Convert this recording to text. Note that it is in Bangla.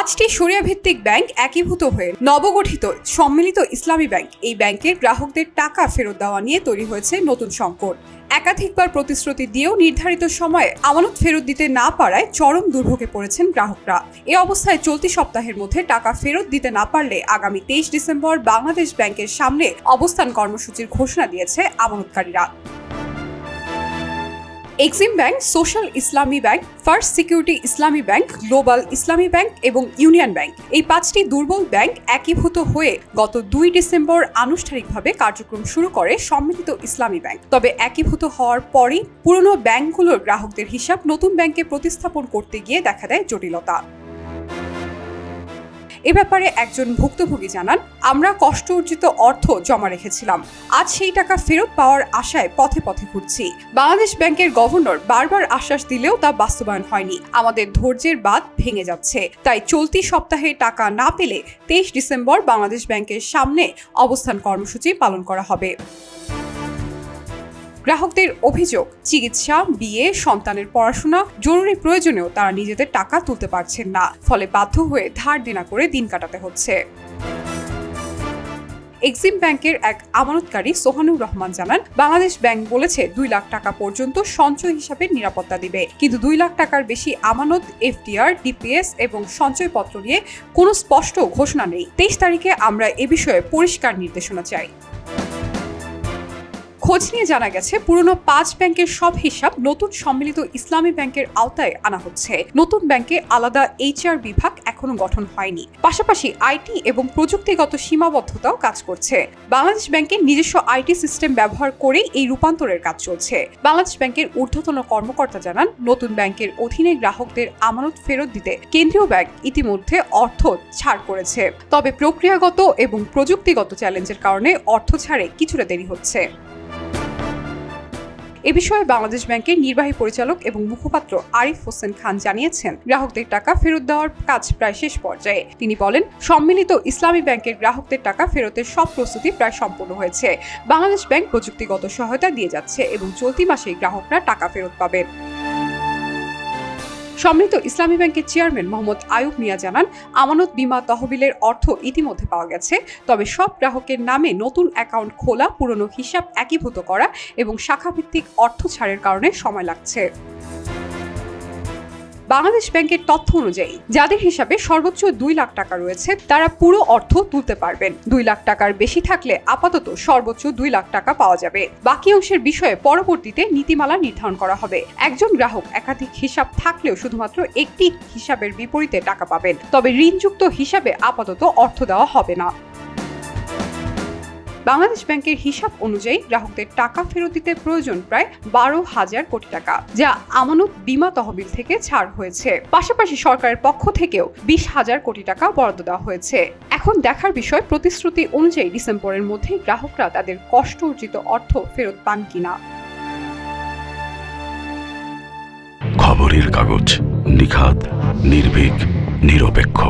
পাঁচটি সরিয়া ভিত্তিক ব্যাংক একীভূত হয়ে নবগঠিত সম্মিলিত ইসলামী ব্যাংক। এই ব্যাংকের গ্রাহকদের টাকা ফেরত দেওয়া নিয়ে তৈরি হয়েছে নতুন সংকট। একাধিকবার প্রতিশ্রুতি দিয়েও নির্ধারিত সময়ে আমানত ফেরত দিতে না পারায় চরম দুর্ভোগে পড়েছেন গ্রাহকরা। এ অবস্থায় চলতি সপ্তাহের মধ্যে টাকা ফেরত দিতে না পারলে আগামী তেইশ ডিসেম্বর বাংলাদেশ ব্যাংকের সামনে অবস্থান কর্মসূচির ঘোষণা দিয়েছে আমানতকারীরা। Exim bank, social Islami bank, first security Islami bank, global Islami bank এবং ইউনিয়ন ব্যাংক। এই পাঁচটি দুর্বল ব্যাংক একীভূত হয়ে গত দুই ডিসেম্বর আনুষ্ঠানিকভাবে কার্যক্রম শুরু করে সম্মিলিত ইসলামী ব্যাংক। তবে একীভূত হওয়ার পরই পুরনো ব্যাংকগুলোর গ্রাহকদের হিসাব নতুন ব্যাংকে প্রতিস্থাপন করতে গিয়ে দেখা দেয় জটিলতা। এ ব্যাপারে একজন ভুক্তভোগী জানান, আমরা কষ্ট অর্জিত অর্থ জমা রেখেছিলাম। আজ সেই টাকা ফেরত পাওয়ার আশায় পথে পথে ঘুরছি। বাংলাদেশ ব্যাংকের গভর্নর বারবার আশ্বাস দিলেও তা বাস্তবায়ন হয়নি। আমাদের ধৈর্যের বাদ ভেঙে যাচ্ছে। তাই চলতি সপ্তাহে টাকা না পেলে তেইশ ডিসেম্বর বাংলাদেশ ব্যাংকের সামনে অবস্থান কর্মসূচি পালন করা হবে। গ্রাহকদের অভিযোগ, চিকিৎসা, বিয়ে, সন্তানের পড়াশোনা, জরুরি প্রয়োজনেও তারা নিজেদের টাকা তুলতে পারছেন না। ফলে বাধ্য হয়ে ধার দেনা করে দিন কাটাতে হচ্ছে। এক্সিম ব্যাংকের এক আমানতকারী সোহানুর রহমান জানান, বাংলাদেশ ব্যাংক বলেছে দুই লাখ টাকা পর্যন্ত সঞ্চয় হিসাবে নিরাপত্তা দিবে। কিন্তু দুই লাখ টাকার বেশি আমানত, এফডিআর, ডিপিএস এবং সঞ্চয়পত্র নিয়ে কোনো স্পষ্ট ঘোষণা নেই। তেইশ তারিখে আমরা এ বিষয়ে পরিষ্কার নির্দেশনা চাই। খোঁজ নিয়ে জানা গেছে, পুরনো পাঁচ ব্যাংকের সব হিসাব নতুন সম্মিলিত ইসলামী ব্যাংকের আওতায় আনা হচ্ছে। নতুন ব্যাংকে আলাদা এইচআর বিভাগ এখনও গঠন হয়নি। পাশাপাশি আইটি এবং প্রযুক্তিগত সীমাবদ্ধতাও কাজ করছে। বাংলাদেশ ব্যাংকের নিজস্ব আইটি সিস্টেম ব্যবহার করেই এই রূপান্তরের কাজ চলছে। বাংলাদেশ ব্যাংকের ঊর্ধ্বতন কর্মকর্তা জানান, নতুন ব্যাংকের অধীনে গ্রাহকদের আমানত ফেরত দিতে কেন্দ্রীয় ব্যাংক ইতিমধ্যে অর্থ ছাড় করেছে। তবে প্রক্রিয়াগত এবং প্রযুক্তিগত চ্যালেঞ্জের কারণে অর্থ ছাড়ে কিছুটা দেরি হচ্ছে। এ বিষয়ে বাংলাদেশ ব্যাংকের নির্বাহী পরিচালক এবং মুখপাত্র আরিফ হোসেন খান জানিয়েছেন, গ্রাহকদের টাকা ফেরত দেওয়ার কাজ প্রায় শেষ পর্যায়ে। তিনি বলেন, সম্মিলিত ইসলামী ব্যাংকের গ্রাহকদের টাকা ফেরতের সব প্রস্তুতি প্রায় সম্পূর্ণ হয়েছে। বাংলাদেশ ব্যাংক প্রযুক্তিগত সহায়তা দিয়ে যাচ্ছে এবং চলতি মাসেই গ্রাহকরা টাকা ফেরত পাবেন। সম্মিলিত ইসলামী ব্যাংকের চেয়ারম্যান মোহাম্মদ আয়ুব মিয়া জানান, আমানত বিমা তহবিলের অর্থ ইতিমধ্যে পাওয়া গেছে, তবে সব গ্রাহকের নামে নতুন অ্যাকাউন্ট খোলা, পুরনো হিসাব একীভূত করা এবং শাখাভিত্তিক অর্থ ছাড়ের কারণে সময় লাগছে। বাংলাদেশ ব্যাংকের তথ্য অনুযায়ী, যাদের হিসাবে সর্বোচ্চ দুই লাখ টাকা রয়েছে, তারা পুরো অর্থ তুলতে পারবেন। দুই লাখ টাকার বেশি থাকলে আপাতত সর্বোচ্চ দুই লাখ টাকা পাওয়া যাবে। বাকি অংশের বিষয়ে পরবর্তীতে নীতিমালা নির্ধারণ করা হবে। একজন গ্রাহক একাধিক হিসাব থাকলেও শুধুমাত্র একটি হিসাবের বিপরীতে টাকা পাবেন। তবে ঋণযুক্ত হিসাবে আপাতত অর্থ দেওয়া হবে না। বাংলাদেশ ব্যাংকের হিসাব অনুযায়ী গ্রাহকদের টাকা ফেরত দিতে প্রয়োজন প্রায় বারো হাজার কোটি টাকা, যা আমানত বিমা তহবিল থেকে ছাড় হয়েছে। পাশাপাশি সরকারের পক্ষ থেকেও বিশ হাজার কোটি টাকা বরাদ্দ দেওয়া হয়েছে। এখন দেখার বিষয় প্রতিশ্রুতি অনুযায়ী ডিসেম্বরের মধ্যেই গ্রাহকরা তাদের কষ্ট অর্জিত অর্থ ফেরত পান কিনা। খবরের কাগজ নিখাত নির্ভীক, নিরপেক্ষ।